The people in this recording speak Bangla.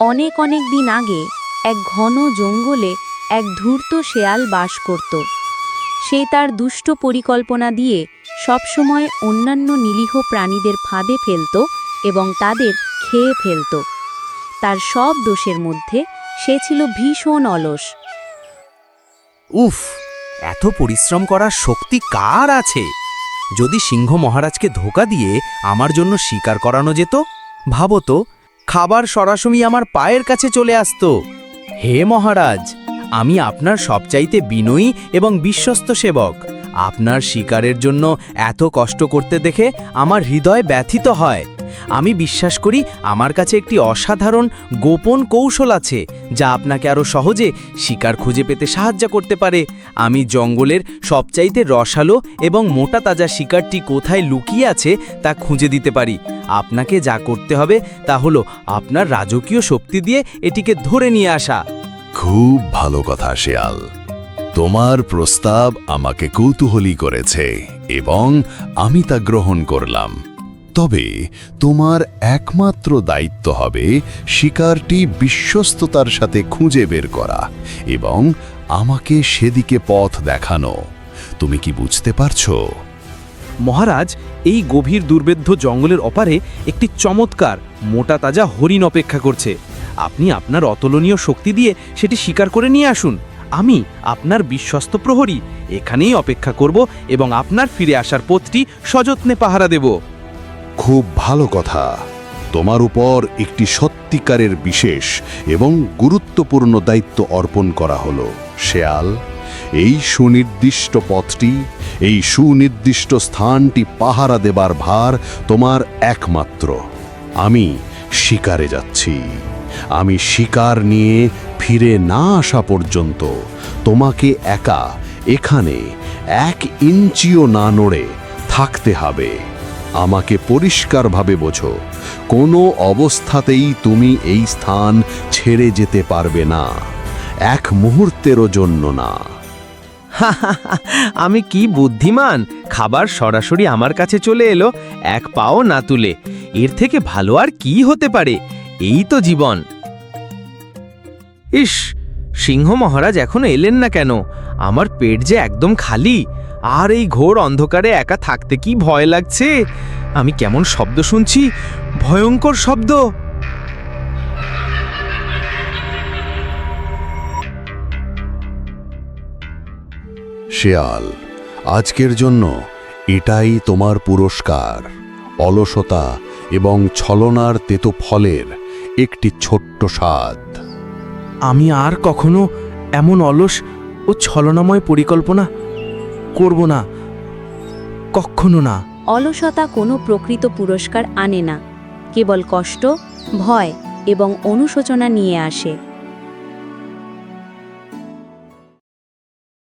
অনেক অনেক দিন আগে এক ঘন জঙ্গলে এক ধূর্ত শেয়াল বাস করত। সে তার দুষ্ট পরিকল্পনা দিয়ে সবসময় অন্যান্য নিরীহ প্রাণীদের ফাঁদে ফেলত এবং তাদের খেয়ে ফেলত। তার সব দোষের মধ্যে সে ছিল ভীষণ অলস। উফ, এত পরিশ্রম করার শক্তি কার আছে? যদি সিংহ মহারাজকে ধোকা দিয়ে আমার জন্য শিকার করানো যেত, ভাবো তো খাবার সরাসরি আমার পায়ের কাছে চলে আসত। হে মহারাজ, আমি আপনার সবচাইতে বিনয়ী এবং বিশ্বস্ত সেবক। আপনার শিকারের জন্য এত কষ্ট করতে দেখে আমার হৃদয় ব্যথিত হয়। আমি বিশ্বাস করি আমার কাছে একটি অসাধারণ গোপন কৌশল আছে, যা আপনাকে আরও সহজে শিকার খুঁজে পেতে সাহায্য করতে পারে। আমি জঙ্গলের সবচাইতে রসালো এবং মোটা তাজা শিকারটি কোথায় লুকিয়ে আছে তা খুঁজে দিতে পারি। আপনাকে যা করতে হবে তা হলো আপনার রাজকীয় শক্তি দিয়ে এটিকে ধরে নিয়ে আসা। খুব ভালো কথা, শেয়াল। তোমার প্রস্তাব আমাকে কৌতূহলী করেছে এবং আমি তা গ্রহণ করলাম। তবে তোমার একমাত্র দায়িত্ব হবে শিকারটি বিশ্বস্ততার সাথে খুঁজে বের করা এবং আমাকে সেদিকে পথ দেখানো। তুমি কি বুঝতে পারছ? মহারাজ, এই গভীর দুর্বেদ্য জঙ্গলের অপারে একটি চমৎকার, মোটা তাজা হরিণ অপেক্ষা করছে। আপনি আপনার অতুলনীয় শক্তি দিয়ে সেটি স্বীকার করে নিয়ে আসুন। আমি আপনার বিশ্বস্ত প্রহরী। এখানেই অপেক্ষা করব এবং আপনার ফিরে আসার পথটি সযত্নে পাহারা দেব। খুব ভালো কথা। তোমার উপর একটি সত্যিকারের বিশেষ এবং গুরুত্বপূর্ণ দায়িত্ব অর্পণ করা হলো। শেয়াল, এই সুনির্দিষ্ট পথটি, এই সুনির্দিষ্ট স্থানটি পাহারা দেবার ভার তোমার একমাত্র। আমি শিকারে যাচ্ছি। আমি শিকার নিয়ে ফিরে না আসা পর্যন্ত তোমাকে একা এখানে এক ইঞ্চিও না নড়ে থাকতে হবে। আমাকে পরিষ্কারভাবে বোঝো। কোনো অবস্থাতেই তুমি এই স্থান ছেড়ে যেতে পারবে না। এক মুহূর্তেরও জন্য না। আমি কি বুদ্ধিমান? খাবার সরাসরি আমার কাছে চলে এলো, এক পাও না তুলে। এর থেকে ভালো আর কি হতে পারে? এই তো জীবন। ইস, সিংহ মহারাজ এখনও এলেন না কেন? আমার পেট যে একদম খালি। আর এই ঘোর অন্ধকারে একা থাকতে কি ভয় লাগছে? আমি কেমন শব্দ শুনছি? ভয়ঙ্কর শব্দ! শেয়াল আজকের জন্য এটাই তোমার পুরস্কার। অলসতা এবং ছলনার তেতো ফলের একটি ছোট্ট স্বাদ। আমি আর কখনো এমন অলস ও ছলনাময় পরিকল্পনা করব না। কখনো না। অলসতা কোনো প্রকৃত পুরস্কার আনে না। কেবল কষ্ট, ভয় এবং অনুশোচনা নিয়ে আসে।